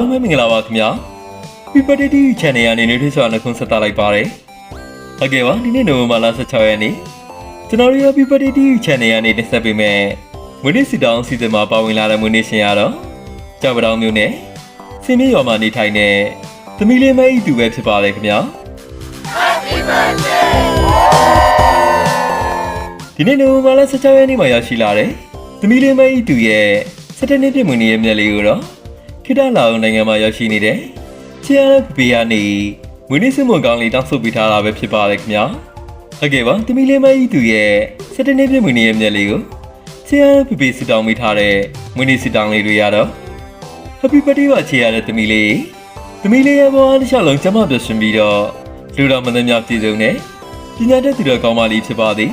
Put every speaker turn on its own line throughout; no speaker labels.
လုံးပဲမင်္ဂလာပါခင်ဗျာ Happy Birthday to you channel ကနေနေထွေးစွာနှုတ်ဆက်သလိုက်ပါတယ်ဟုတ်ကဲ့ပါဒီနေ့နိုဝင်ဘာလ16ရက်နေ့ကျွန်တော်တို့ Happy Birthday to you channel ကနေတင်ဆက်ပေးမယ်မွေးနေ့စီတောင်းစီစဉ်မှာပါဝင်လာတဲ့မွေးနေ့ရှင်ရတော့ကြောက်ပတောင်မျိုးနဲ့စင်မြေရွာမှာနေထိုင်တဲ့သမီးလေးမကြီးသူပဲဖြစ်ပါတယ်ခင်ဗျာဒီနေ့နိုဝင်ဘာလ16ရက်နေ့မှာရရှိလာတဲ့သမီးလေးမကြီးသူရဲ့17နှစ်ပြည့်မွေးနေ့ရဲ့မြက်လေးကိုတော့ ခိတလာအောင်နိုင်ငံမှာရောက်ရှိနေတဲ့ချီယာရပီကနေမွေးနေ့စမွန်ကောင်းလေးတောင်းဆိုပေးထားတာပဲဖြစ်ပါတယ်ခင်ဗျာဟုတ်ကဲ့ပါသမီးလေးမကြီးသူရဲ့17နှစ်ပြည့်မွေးနေ့ရဲ့မြက်လေးကိုချီယာရပပီစတောင်းမိထားတဲ့မွေးနေ့စတောင်းလေးတွေရတော့ Happy birthday ပါချီယာတဲ့သမီးလေးသမီးလေးရဲ့ဘဝတစ်လျှောက်လုံးကျမပြည့်စုံပြီးတော့လူတော်မင်းများပြည်စုံနဲ့ပညာတတ်သူတော်ကောင်းမလေးဖြစ်ပါသည်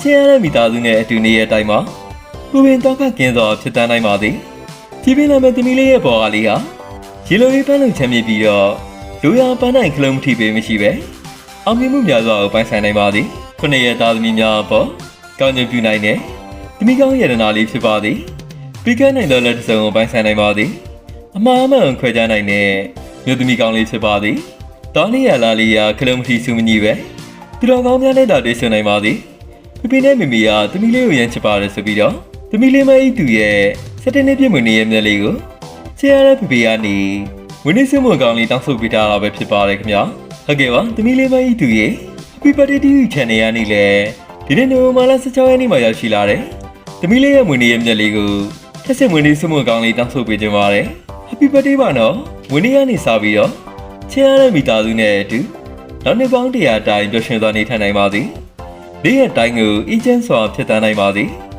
ချင်ရတဲ့မိသားစုနဲ့အတူနေတဲ့အတိုင်းမှာကိုပင်တော့ကကင်းစွာဖြစ်တန်းနိုင်ပါသည် ဒီပင်လည်းမသမီးလေးရဲ့ပေါ်ကလေးဟာရေလိုရေးပန်းလုံချမ်းမြေပြီးတော့လူရပန်းနိုင်ခလုံးမထိပေမရှိပဲအောင်မြင်မှုများစွာကိုပိုင်ဆိုင်နိုင်ပါသည်ခုနှစ်ရက်သားသမီးများအပေါ်ကောင်းကျိုးပြုနိုင်တဲ့သမီးကောင်းရတနာလေးဖြစ်ပါသည်ပြီးကနိုင်သောလက်တစ်စုံကိုပိုင်ဆိုင်နိုင်ပါသည်အမှားအမှန်ခွဲခြားနိုင်တဲ့မြို့သမီးကောင်းလေးဖြစ်ပါသည်တောင်းလေးရလာလေးရခလုံးမထိစုမညီပဲသူတော်ကောင်းများနဲ့တာတွေ့ဆုံနိုင်ပါသည်ပြပြနဲ့မမီကသမီးလေးကိုရမ်းချစ်ပါတယ်ဆိုပြီးတော့သမီးလေးမကြီးသူရဲ့ စက်တနေ့ပြည့်မွေနေရဲ့မျက်လေးကိုချရတဲ့ပြပြကနေဝင်းနေစမွန်ကောင်လေးတောင်းဆိုပေးထားတာပဲဖြစ်ပါတယ်ခင်ဗျာဟုတ်ကဲ့ပါသမီးလေးမကြီးသူရဲ့ Happy Birthday to you channel ရနေလေဒီနေ့နိုဝင်ဘာလ16ရက်နေ့မှာရောက်ရှိလာတယ်သမီးလေးရဲ့မွေနေရဲ့မျက်လေးကိုထက်စစ်မွေနေစမွန်ကောင်လေးတောင်းဆိုပေးကြပါတယ် Happy Birthday ပါနော်ဝင်းနေကနေစပြီးတော့ချရတဲ့မိသားစုနဲ့အတူနောက်နှစ်ပေါင်း100တိုင်ပျော်ရွှင်စွာနေထိုင်နိုင်ပါသည်နေ့ရက်တိုင်းကိုအီချမ်းစွာဖြစ်တန်းနိုင်ပါသည်။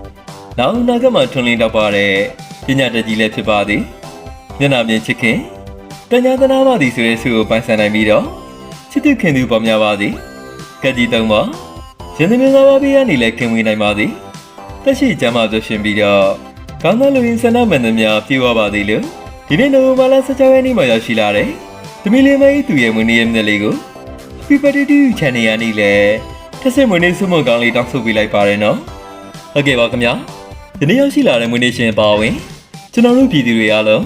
နောက်အနာဂတ်မှာထွန်းလင်းတော့ပါတဲ့ပညာတတ်ကြီးလည်းဖြစ်ပါသည်။မျက်နှာမြင်ချစ်ခင်တညာသနာပါသည်ဆိုတဲ့ဆုကိုပိုင်ဆိုင်နိုင်ပြီးတော့ချစ်သူခင်သူပေါ်များပါသည်။ကက်ကြီးသုံးပါရှင်သမီးငါးပါးပေးရနေလည်းခင်ဝင်နိုင်ပါသည်။တက်ရှိကျမ်းမာသွရှင်ပြီးတော့ကောင်းသောလူရင်းဆန္ဒမှန်သမျှပြေဝပါသည်လို့ဒီနေ့နိုဝင်ဘာလ16ရက်နေ့မှာရောက်ရှိလာတဲ့သမီးလေးမကြီးသူရဲ့မွေးနေ့ရက်မြတ်လေးကို Happy Birthday to you channel ရနေလေထက်စစ်မွေးနေ့ဆုမွန်ကောင်းလေးတောင်းဆိုပေးလိုက်ပါတယ်နော်ဟုတ်ကဲ့ပါခင်ဗျာ ဒီနေ့ရောက်ရှိလာတဲ့မွေးနေ့ရှင်ပါဝင်ကျွန်တော်တို့ပြည်သူတွေအားလုံး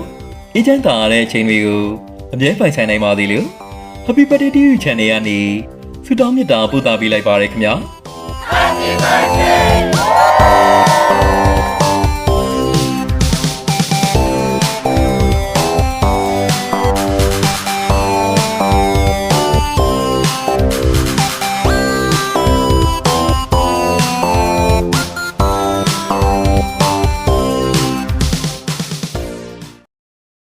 အေးချမ်းသာရတဲ့အချိန်တွေကိုအမြဲပိုင်ဆိုင်နိုင်ပါသေးလို့ Happy Birthday to you channel ကနေဆုတောင်းမေတ္တာပို့သပေးလိုက်ပါတယ်ခင်ဗျာ
Happy birthday